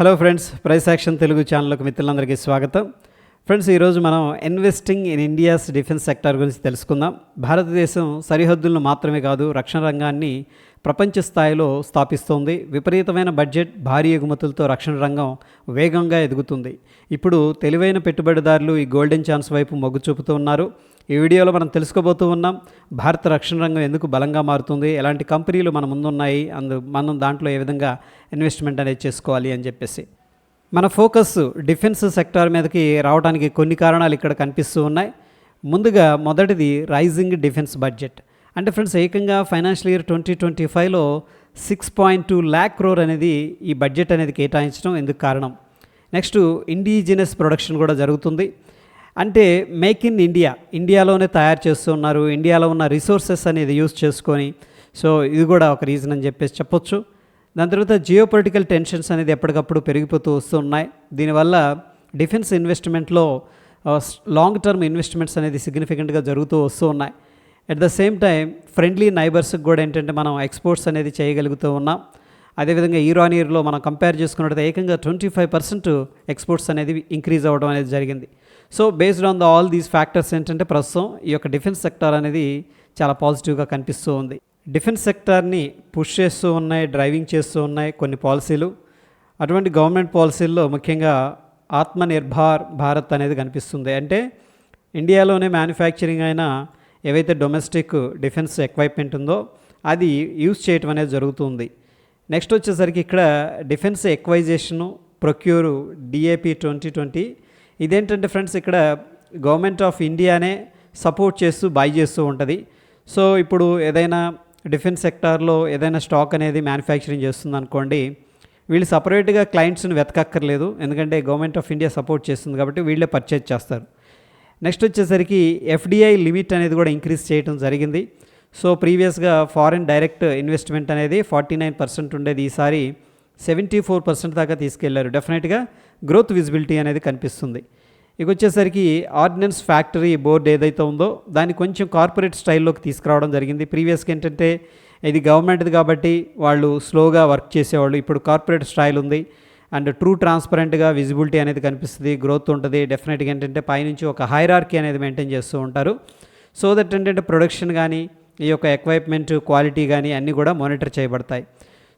Hello friends price action Telugu ఛానల్కి మిత్రులందరికీ స్వాగతం. ఫ్రెండ్స్ ఈరోజు మనం investing in India's defence sector గురించి తెలుసుకుందాం. భారతదేశం సరిహద్దులను మాత్రమే కాదు రక్షణ రంగాన్ని ప్రపంచ స్థాయిలో స్థాపిస్తోంది. విపరీతమైన బడ్జెట్ భారీ ఎగుమతులతో రక్షణ రంగం వేగంగా ఎదుగుతుంది. ఇప్పుడు తెలివైన పెట్టుబడిదారులు ఈ గోల్డెన్ ఛాన్స్ వైపు మొగ్గు చూపుతూ ఉన్నారు. ఈ వీడియోలో మనం తెలుసుకోబోతూ ఉన్నాం భారత రక్షణ రంగం ఎందుకు బలంగా మారుతుంది ఎలాంటి కంపెనీలు మన ముందున్నాయి అందు మనం దాంట్లో ఏ విధంగా ఇన్వెస్ట్మెంట్ అనేది చేసుకోవాలి అని చెప్పేసి. మన ఫోకస్ డిఫెన్స్ సెక్టార్ మీదకి రావడానికి కొన్ని కారణాలు ఇక్కడ కనిపిస్తూ ఉన్నాయి. ముందుగా మొదటిది రైజింగ్ డిఫెన్స్ బడ్జెట్ అంటే ఫ్రెండ్స్ ఏకంగా ఫైనాన్షియల్ ఇయర్ ట్వంటీ ట్వంటీ ఫైవ్లో six point two lakh crore అనేది ఈ బడ్జెట్ అనేది కేటాయించడం ఎందుకు కారణం? నెక్స్ట్ ఇండిజినస్ ప్రొడక్షన్ కూడా జరుగుతుంది. అంటే మేక్ ఇన్ ఇండియా ఇండియాలోనే తయారు చేస్తున్నారు ఇండియాలో ఉన్న రిసోర్సెస్ అనేది యూస్ చేసుకొని. సో ఇది కూడా ఒక రీజన్ అని చెప్పేసి చెప్పొచ్చు. దాని తర్వాత జియో పొలిటికల్ టెన్షన్స్ అనేది ఎప్పటికప్పుడు పెరిగిపోతూ వస్తున్నాయి. దీనివల్ల డిఫెన్స్ ఇన్వెస్ట్మెంట్లో లాంగ్ టర్మ్ ఇన్వెస్ట్మెంట్స్ అనేది సిగ్నిఫికెంట్గా జరుగుతూ వస్తూ ఉన్నాయి. At the same time friendly నైబర్స్కి కూడా ఏంటంటే మనం ఎక్స్పోర్ట్స్ అనేది చేయగలుగుతూ ఉన్నాం. అదేవిధంగా ఇయర్ ఆన్ ఇయర్లో మనం కంపేర్ చేసుకున్నట్లయితే ఏకంగా ట్వంటీ ఫైవ్ పర్సెంట్ ఎక్స్పోర్ట్స్ అనేది ఇంక్రీజ్ అవ్వడం అనేది జరిగింది. So based on the all these factors ఏంటంటే ప్రస్తుతం ఈ యొక్క డిఫెన్స్ సెక్టార్ అనేది చాలా పాజిటివ్గా కనిపిస్తూ ఉంది. డిఫెన్స్ సెక్టార్ని పుష్ చేస్తూ ఉన్నాయి డ్రైవింగ్ చేస్తూ ఉన్నాయి కొన్ని పాలసీలు అటువంటి గవర్నమెంట్ పాలసీల్లో ముఖ్యంగా ఆత్మనిర్భర్ భారత్ అనేది కనిపిస్తుంది. అంటే ఇండియాలోనే మ్యానుఫ్యాక్చరింగ్ అయిన ఏవైతే డొమెస్టిక్ డిఫెన్స్ ఎక్విప్మెంట్ ఉందో అది యూజ్ చేయటం అనేది జరుగుతుంది. నెక్స్ట్ వచ్చేసరికి ఇక్కడ defence acquisition procure DAP twenty twenty ఇదేంటంటే ఫ్రెండ్స్ ఇక్కడ గవర్నమెంట్ ఆఫ్ ఇండియానే సపోర్ట్ చేస్తూ బై చేస్తూ ఉంటుంది. సో ఇప్పుడు ఏదైనా డిఫెన్స్ సెక్టార్లో ఏదైనా స్టాక్ అనేది మ్యానుఫ్యాక్చరింగ్ చేస్తుంది అనుకోండి వీళ్ళు సపరేట్గా క్లయింట్స్ని వెతకక్కర్లేదు. ఎందుకంటే గవర్నమెంట్ ఆఫ్ ఇండియా సపోర్ట్ చేస్తుంది కాబట్టి వీళ్ళే పర్చేజ్ చేస్తారు. నెక్స్ట్ వచ్చేసరికి ఎఫ్డిఐ లిమిట్ అనేది కూడా ఇంక్రీజ్ చేయడం జరిగింది. సో ప్రీవియస్గా ఫారిన్ డైరెక్ట్ ఇన్వెస్ట్మెంట్ అనేది ఫార్టీ నైన్ పర్సెంట్ ఉండేది ఈసారి సెవెంటీ ఫోర్ పర్సెంట్ దాకా తీసుకెళ్ళారు. డెఫినెట్గా గ్రోత్ విజిబిలిటీ అనేది కనిపిస్తుంది. ఇక వచ్చేసరికి ఆర్డినెన్స్ ఫ్యాక్టరీ బోర్డు ఏదైతే ఉందో దాన్ని కొంచెం కార్పొరేట్ స్టైల్లోకి తీసుకురావడం జరిగింది. ప్రీవియస్గా ఏంటంటే ఇది గవర్నమెంట్ది కాబట్టి వాళ్ళు స్లోగా వర్క్ చేసేవాళ్ళు. ఇప్పుడు కార్పొరేట్ స్టైల్ ఉంది అండ్ ట్రూ ట్రాన్స్పరెంట్గా విజిబిలిటీ అనేది కనిపిస్తుంది గ్రోత్ ఉంటుంది. డెఫినెట్గా ఏంటంటే పైనుంచి ఒక హైరార్కీ అనేది మెయింటైన్ చేస్తూ ఉంటారు. సో దట్ ఏంటంటే ప్రొడక్షన్ కానీ ఈ యొక్క ఎక్వైప్మెంట్ క్వాలిటీ కానీ అన్నీ కూడా మానిటర్ చేయబడతాయి.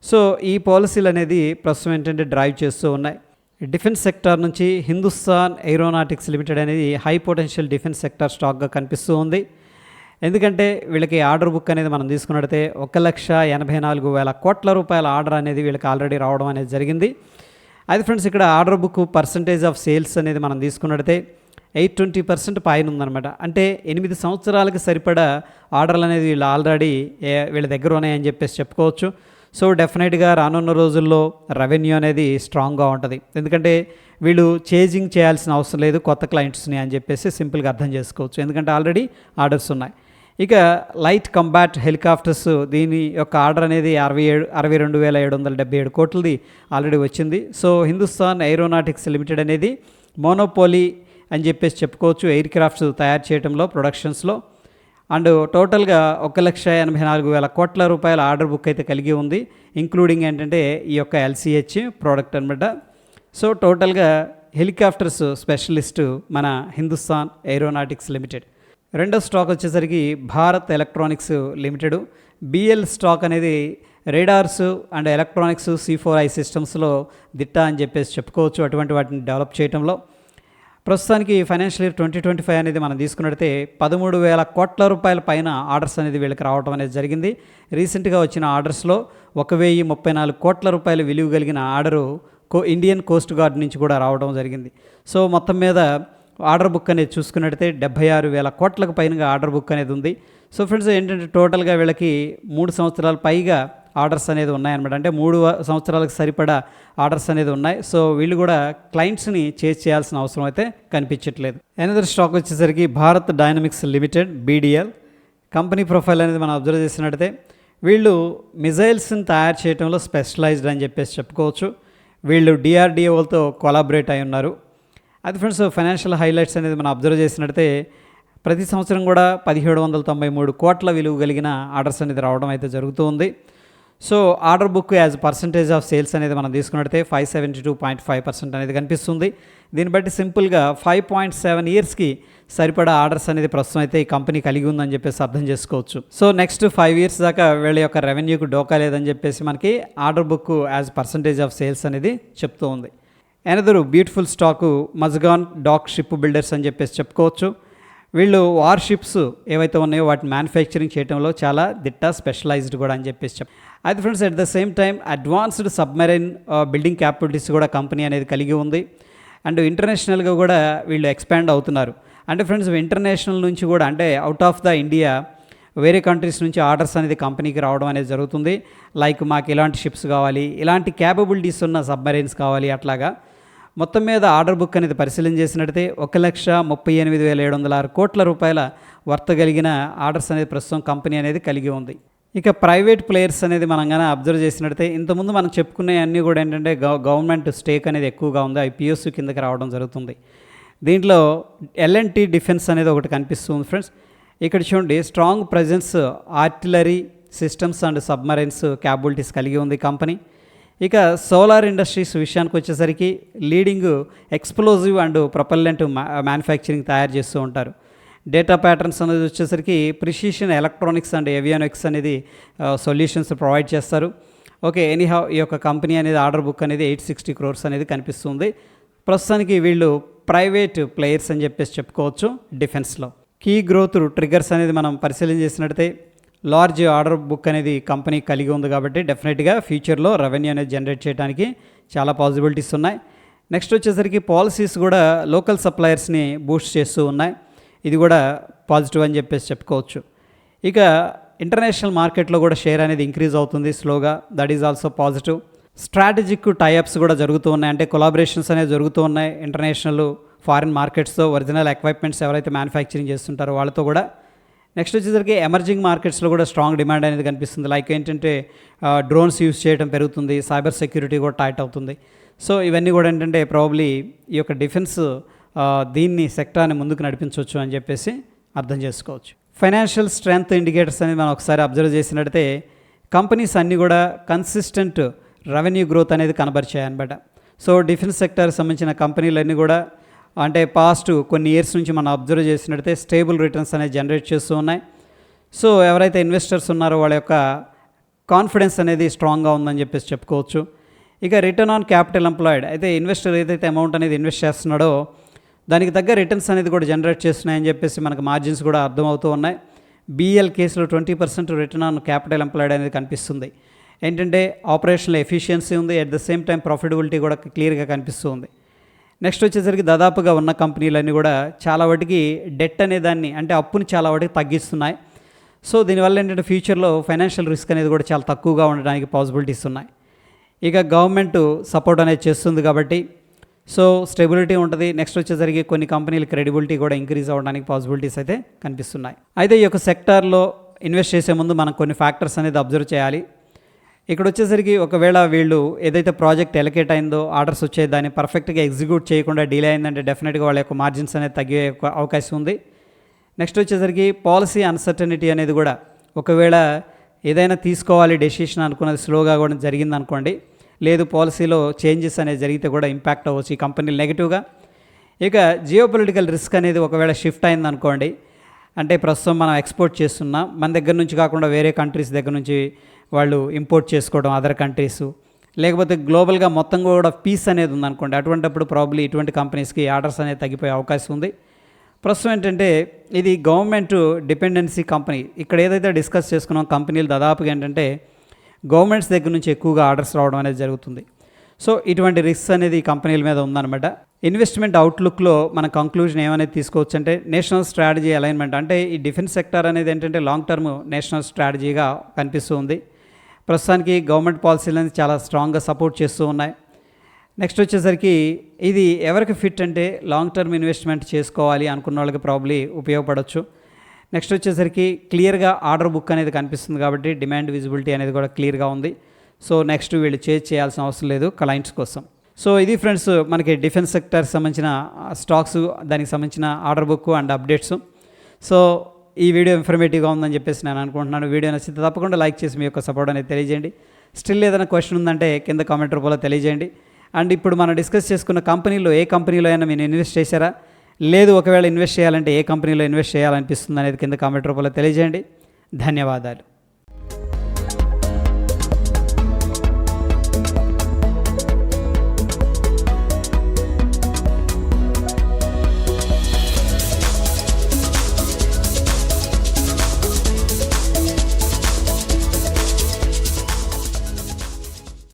సో ఈ పాలసీలు అనేది ప్రస్తుతం ఏంటంటే డ్రైవ్ చేస్తూ ఉన్నాయి. డిఫెన్స్ సెక్టార్ నుంచి హిందుస్థాన్ ఏరోనాటిక్స్ లిమిటెడ్ అనేది హై పొటెన్షియల్ డిఫెన్స్ సెక్టార్ స్టాక్గా కనిపిస్తూ ఉంది. ఎందుకంటే వీళ్ళకి ఆర్డర్ బుక్ అనేది మనం తీసుకున్నట్టయితే ఒక లక్ష ఎనభై నాలుగు వేల కోట్ల రూపాయల ఆర్డర్ అనేది వీళ్ళకి ఆల్రెడీ రావడం అనేది జరిగింది. అది ఫ్రెండ్స్ ఇక్కడ order book percentage of sales అనేది మనం తీసుకున్నట్టయితే ఎయిట్ ట్వంటీ పర్సెంట్ పైన ఉందన్నమాట అంటే ఎనిమిది సంవత్సరాలకి సరిపడా ఆర్డర్లు అనేది వీళ్ళు ఆల్రెడీ వీళ్ళ దగ్గర ఉన్నాయని చెప్పేసి చెప్పుకోవచ్చు. సో డెఫినెట్గా రానున్న రోజుల్లో రెవెన్యూ అనేది స్ట్రాంగ్గా ఉంటుంది. ఎందుకంటే వీళ్ళు చేజింగ్ చేయాల్సిన అవసరం లేదు కొత్త క్లయింట్స్ని అని చెప్పేసి సింపుల్గా అర్థం చేసుకోవచ్చు. ఎందుకంటే ఆల్రెడీ ఆర్డర్స్ ఉన్నాయి. ఇక లైట్ కంబాట్ హెలికాప్టర్స్ దీని యొక్క ఆర్డర్ అనేది అరవై ఏడు అరవై రెండు వేల ఏడు వందల డెబ్బై ఏడు కోట్లది ఆల్రెడీ వచ్చింది. సో హిందుస్థాన్ ఏరోనాటిక్స్ లిమిటెడ్ అనేది మోనోపోలీ అని చెప్పేసి చెప్పుకోవచ్చు. ఎయిర్ క్రాఫ్ట్స్ తయారు చేయడంలో ప్రొడక్షన్స్లో. అండ్ టోటల్గా ఒక లక్ష ఎనభై నాలుగు వేల కోట్ల రూపాయల ఆర్డర్ బుక్ అయితే కలిగి ఉంది. ఇంక్లూడింగ్ ఏంటంటే ఈ యొక్క ఎల్సిహెచ్ ప్రోడక్ట్ అనమాట సో టోటల్గా హెలికాప్టర్స్ స్పెషలిస్టు మన హిందుస్థాన్ ఏరోనాటిక్స్ లిమిటెడ్. రెండో స్టాక్ వచ్చేసరికి Bharat Electronics Limited. BL stock అనేది radars and electronics C four I సిస్టమ్స్లో దిట్ట అని చెప్పేసి చెప్పుకోవచ్చు. అటువంటి వాటిని డెవలప్ చేయడంలో ప్రస్తుతానికి financial year twenty twenty five అనేది మనం తీసుకున్నట్టే పదమూడు వేల కోట్ల రూపాయల పైన ఆర్డర్స్ అనేది వీళ్ళకి రావడం అనేది జరిగింది. రీసెంట్గా వచ్చిన ఆర్డర్స్లో ఒక వెయ్యి ముప్పై నాలుగు కోట్ల రూపాయల విలువ కలిగిన ఆర్డరు కో ఇండియన్ కోస్ట్ గార్డ్ నుంచి కూడా రావడం జరిగింది. సో మొత్తం మీద ఆర్డర్ బుక్ అనేది చూసుకున్నట్టయితే డెబ్బై ఆరు వేల కోట్లకు పైనగా ఆర్డర్ బుక్ అనేది ఉంది. సో ఫ్రెండ్స్ ఏంటంటే టోటల్గా వీళ్ళకి మూడు సంవత్సరాల పైగా ఆర్డర్స్ అనేది ఉన్నాయన్నమాట అంటే మూడు సంవత్సరాలకు సరిపడా ఆర్డర్స్ అనేది ఉన్నాయి. సో వీళ్ళు కూడా క్లయింట్స్ని చేజ్ చేయాల్సిన అవసరం అయితే కనిపించట్లేదు. ఎనదర్ స్టాక్ వచ్చేసరికి Bharat Dynamics Limited BDL company profile అనేది మనం అబ్జర్వ్ చేసినట్టయితే వీళ్ళు మిజైల్స్ని తయారు చేయడంలో స్పెషలైజ్డ్ అని చెప్పేసి చెప్పుకోవచ్చు. వీళ్ళు డిఆర్డిఓలతో కొలాబరేట్ అయి ఉన్నారు. అది ఫ్రెండ్స్ ఫైనాన్షియల్ హైలైట్స్ అనేది మనం అబ్జర్వ్ చేసినట్టయితే ప్రతి సంవత్సరం కూడా పదిహేడు వందల తొంభై మూడు కోట్ల విలువ కలిగిన ఆర్డర్స్ అనేది రావడం అయితే జరుగుతూ ఉంది. So order book as percentage of sales అనేది మనం తీసుకున్నట్టే five seventy two point five percent అనేది కనిపిస్తుంది. దీన్ని బట్టి సింపుల్గా ఫైవ్ పాయింట్ సెవెన్ ఇయర్స్కి సరిపడా ఆర్డర్స్ అనేది ప్రస్తుతం అయితే ఈ కంపెనీ కలిగి ఉందని చెప్పేసి అర్థం చేసుకోవచ్చు. సో నెక్స్ట్ ఫైవ్ ఇయర్స్ దాకా వీళ్ళ యొక్క రెవెన్యూకి డోకా లేదని చెప్పేసి మనకి order book as percentage of sales అనేది చెప్తూ ఉంది. Another beautiful stock Mazagon Dock Ship Builders అని చెప్పేసి చెప్పుకోవచ్చు. వీళ్ళు వార్ షిప్స్ ఏవైతే ఉన్నాయో వాటిని మ్యానుఫ్యాక్చరింగ్ చేయడంలో చాలా దిట్ట స్పెషలైజ్డ్ కూడా అని చెప్పేసి చెప్ అయితే friends at the same time advanced submarine building capabilities కూడా కంపెనీ అనేది కలిగి ఉంది. అండ్ ఇంటర్నేషనల్గా కూడా వీళ్ళు ఎక్స్పాండ్ అవుతున్నారు. అంటే ఫ్రెండ్స్ ఇంటర్నేషనల్ నుంచి కూడా అంటే అవుట్ ఆఫ్ ద ఇండియా వేరే కంట్రీస్ నుంచి ఆర్డర్స్ అనేది కంపెనీకి రావడం అనేది జరుగుతుంది. లైక్ మాకు ఇలాంటి షిప్స్ కావాలి ఇలాంటి క్యాపబిలిటీస్ ఉన్న సబ్మెరైన్స్ కావాలి అట్లాగా. మొత్తం మీద ఆర్డర్ బుక్ అనేది పరిశీలన చేసినట్టయితే ఒక లక్ష ముప్పై ఎనిమిది వేల ఏడు వందల ఆరు కోట్ల రూపాయల వర్త కలిగిన ఆర్డర్స్ అనేది ప్రస్తుతం కంపెనీ అనేది కలిగి ఉంది. ఇక ప్రైవేట్ ప్లేయర్స్ అనేది మనం కానీ అబ్జర్వ్ చేసినట్టయితే ఇంతకుముందు మనం చెప్పుకునే అన్నీ కూడా ఏంటంటే గవ గవర్నమెంట్ స్టేక్ అనేది ఎక్కువగా ఉంది. అవి కిందకి రావడం జరుగుతుంది. దీంట్లో ఎల్ఎన్టీ డిఫెన్స్ అనేది ఒకటి కనిపిస్తుంది ఫ్రెండ్స్. ఇక్కడ చూడండి strong presence artillery systems and submarines capabilities కలిగి ఉంది కంపెనీ. ఇక సోలార్ ఇండస్ట్రీస్ విషయానికి వచ్చేసరికి leading explosive and propellant manufacturing తయారు చేస్తూ ఉంటారు. డేటా ప్యాటర్న్స్ అనేది వచ్చేసరికి ప్రిసిషన్ ఎలక్ట్రానిక్స్ అండ్ ఏవియానిక్స్ అనేది సొల్యూషన్స్ ప్రొవైడ్ చేస్తారు. ఓకే ఎనీహౌ ఈ యొక్క కంపెనీ అనేది ఆర్డర్ బుక్ అనేది ఎయిట్ సిక్స్టీ క్రోర్స్ అనేది కనిపిస్తుంది. ప్రస్తుతానికి వీళ్ళు ప్రైవేట్ ప్లేయర్స్ అని చెప్పేసి చెప్పుకోవచ్చు డిఫెన్స్లో. కీ గ్రోత్ ట్రిగర్స్ అనేది మనం పరిశీలన చేసినట్టయితే లార్జ్ ఆర్డర్ బుక్ అనేది కంపెనీ కలిగి ఉంది కాబట్టి డెఫినెట్గా ఫ్యూచర్లో రెవెన్యూ అనేది జనరేట్ చేయడానికి చాలా పాసిబిలిటీస్ ఉన్నాయి. నెక్స్ట్ వచ్చేసరికి పాలసీస్ కూడా లోకల్ సప్లయర్స్ని బూస్ట్ చేస్తూ ఉన్నాయి. ఇది కూడా పాజిటివ్ అని చెప్పేసి చెప్పుకోవచ్చు. ఇక ఇంటర్నేషనల్ మార్కెట్లో కూడా షేర్ అనేది ఇంక్రీజ్ అవుతుంది స్లోగా. That is also positive strategic tie ups కూడా జరుగుతూ ఉన్నాయి. అంటే కొలాబరేషన్స్ అనేవి జరుగుతూ ఉన్నాయి. ఇంటర్నేషనల్ ఫారిన్ మార్కెట్స్తో ఒరిజినల్ ఎక్విప్మెంట్స్ ఎవరైతే మ్యానుఫ్యాక్చరింగ్ చేస్తుంటారో వాళ్ళతో కూడా నెక్స్ట్ వచ్చేసరికి ఎమర్జింగ్ మార్కెట్స్లో కూడా స్ట్రాంగ్ డిమాండ్ అనేది కనిపిస్తుంది. లైక్ ఏంటంటే డ్రోన్స్ యూస్ చేయడం పెరుగుతుంది. సైబర్ సెక్యూరిటీ కూడా టైట్ అవుతుంది. సో ఇవన్నీ కూడా ఏంటంటే ప్రాబ్లీ ఈ యొక్క డిఫెన్స్ దీన్ని సెక్టార్ని ముందుకు నడిపించవచ్చు అని చెప్పేసి అర్థం చేసుకోవచ్చు. ఫైనాన్షియల్ స్ట్రెంగ్త్ ఇండికేటర్స్ అనేది మనం ఒకసారి అబ్జర్వ్ చేసినట్టయితే కంపెనీస్ అన్నీ కూడా కన్సిస్టెంట్ రెవెన్యూ గ్రోత్ అనేది కనబరిచాయి అనమాట సో డిఫెన్స్ సెక్టార్కి సంబంధించిన కంపెనీలన్నీ కూడా అంటే పాస్ట్ కొన్ని ఇయర్స్ నుంచి మనం అబ్జర్వ్ చేసినట్టయితే స్టేబుల్ రిటర్న్స్ అనేది జనరేట్ చేస్తూ ఉన్నాయి. సో ఎవరైతే ఇన్వెస్టర్స్ ఉన్నారో వాళ్ళ యొక్క కాన్ఫిడెన్స్ అనేది స్ట్రాంగ్గా ఉందని చెప్పేసి చెప్పుకోవచ్చు. ఇక రిటర్న్ ఆన్ క్యాపిటల్ ఎంప్లాయిడ్ అయితే ఇన్వెస్టర్ ఏదైతే అమౌంట్ అనేది ఇన్వెస్ట్ చేస్తున్నాడో దానికి తగ్గ రిటర్న్స్ అనేది కూడా జనరేట్ చేస్తున్నాయని చెప్పేసి మనకు మార్జిన్స్ కూడా అర్థమవుతూ ఉన్నాయి. బీఎల్ కేసులో twenty percent return on capital employed అనేది కనిపిస్తుంది. ఏంటంటే ఆపరేషన్లో ఎఫిషియన్సీ ఉంది at the same time profitability కూడా క్లియర్గా కనిపిస్తుంది నెక్స్ట్ వచ్చేసరికి దాదాపుగా ఉన్న కంపెనీలన్నీ కూడా చాలా వాటికి డెట్ అనే దాన్ని అంటే అప్పుని చాలా వాటికి తగ్గిస్తున్నాయి. సో దీనివల్ల ఏంటంటే ఫ్యూచర్లో ఫైనాన్షియల్ రిస్క్ అనేది కూడా చాలా తక్కువగా ఉండడానికి పాసిబిలిటీస్ ఉన్నాయి. ఇక గవర్నమెంట్ సపోర్ట్ అనేది చేస్తుంది కాబట్టి సో స్టెబిలిటీ ఉంటుంది. నెక్స్ట్ వచ్చేసరికి కొన్ని కంపెనీల క్రెడిబిలిటీ కూడా ఇంక్రీజ్ అవ్వడానికి పాసిబిలిటీస్ అయితే కనిపిస్తున్నాయి. అయితే ఈ యొక్క సెక్టార్లో ఇన్వెస్ట్ చేసే ముందు మనం కొన్ని ఫ్యాక్టర్స్ అనేది అబ్జర్వ్ చేయాలి. ఇక్కడ వచ్చేసరికి ఒకవేళ వీళ్ళు ఏదైతే ప్రాజెక్ట్ ఎలకేట్ అయిందో ఆర్డర్స్ వచ్చే దాన్ని పర్ఫెక్ట్గా ఎగ్జిక్యూట్ చేయకుండా డిలే అయిందంటే డెఫినెట్గా వాళ్ళ యొక్క మార్జిన్స్ అనేది తగ్గే అవకాశం ఉంది. నెక్స్ట్ వచ్చేసరికి పాలసీ అన్సర్టనిటీ అనేది కూడా ఒకవేళ ఏదైనా తీసుకోవాలి డెసిషన్ అనుకున్నది స్లోగా కూడా జరిగింది అనుకోండి లేదు పాలసీలో చేంజెస్ అనేది జరిగితే కూడా ఇంపాక్ట్ అవ్వచ్చు ఈ కంపెనీలు నెగిటివ్గా ఇక జియో పొలిటికల్ రిస్క్ అనేది ఒకవేళ షిఫ్ట్ అయింది అనుకోండి అంటే ప్రస్తుతం మనం ఎక్స్పోర్ట్ చేస్తున్నాం మన దగ్గర నుంచి కాకుండా వేరే కంట్రీస్ దగ్గర నుంచి వాళ్ళు ఇంపోర్ట్ చేసుకోవడం అదర్ కంట్రీస్ లేకపోతే గ్లోబల్గా మొత్తం కూడా పీస్ అనేది ఉందనుకోండి. అటువంటిప్పుడు ప్రాబ్లీ ఇటువంటి కంపెనీస్కి ఆర్డర్స్ అనేది తగ్గిపోయే అవకాశం ఉంది. ప్రస్తుతం ఏంటంటే ఇది గవర్నమెంట్ డిపెండెన్సీ కంపెనీ ఇక్కడ ఏదైతే డిస్కస్ చేసుకున్నాం కంపెనీలు దాదాపుగా ఏంటంటే గవర్నమెంట్స్ దగ్గర నుంచి ఎక్కువగా ఆర్డర్స్ రావడం అనేది జరుగుతుంది. సో ఇటువంటి రిస్క్ అనేది ఈ కంపెనీల మీద ఉందన్నమాట. ఇన్వెస్ట్మెంట్ అవుట్లుక్లో మన కంక్లూజన్ ఏమనేది తీసుకోవచ్చు అంటే నేషనల్ స్ట్రాటజీ అలైన్మెంట్ అంటే ఈ డిఫెన్స్ సెక్టర్ అనేది ఏంటంటే లాంగ్ టర్మ్ నేషనల్ స్ట్రాటజీగా కనిపిస్తుంది ప్రస్తుతానికి గవర్నమెంట్ పాలసీలు అనేది చాలా స్ట్రాంగ్గా సపోర్ట్ చేస్తూ ఉన్నాయి. నెక్స్ట్ వచ్చేసరికి ఇది ఎవరికి ఫిట్ అంటే లాంగ్ టర్మ్ ఇన్వెస్ట్మెంట్ చేసుకోవాలి అనుకున్న వాళ్ళకి ప్రాబ్లీ ఉపయోగపడవచ్చు నెక్స్ట్ వచ్చేసరికి క్లియర్గా ఆర్డర్ బుక్ అనేది కనిపిస్తుంది కాబట్టి డిమాండ్ విజిబిలిటీ అనేది కూడా క్లియర్గా ఉంది. సో నెక్స్ట్ వీళ్ళు చేజ్ చేయాల్సిన అవసరం లేదు క్లయింట్స్ కోసం. సో ఇది ఫ్రెండ్స్ మనకి డిఫెన్స్ సెక్టర్ సంబంధించిన స్టాక్స్ దానికి సంబంధించిన order book and updates. So ఈ వీడియో ఇన్ఫర్మేటివ్గా ఉందని చెప్పేసి నేను అనుకుంటున్నాను. వీడియో నచ్చితే తప్పకుండా లైక్ చేసి మీ యొక్క సపోర్ట్ అనేది తెలియజేయండి. స్టిల్ ఏదైనా క్వశ్చన్ ఉందంటే కింద కామెంట్ రూపంలో తెలియజేయండి. అండ్ ఇప్పుడు మనం డిస్కస్ చేసుకున్న కంపెనీలో ఏ కంపెనీలో అయినా మీరు ఇన్వెస్ట్ చేశారా? లేదు ఒకవేళ ఇన్వెస్ట్ చేయాలంటే ఏ కంపెనీలో ఇన్వెస్ట్ చేయాలనిపిస్తుంది అనేది కింద కామెంట్ రూపంలో తెలియజేయండి. ధన్యవాదాలు.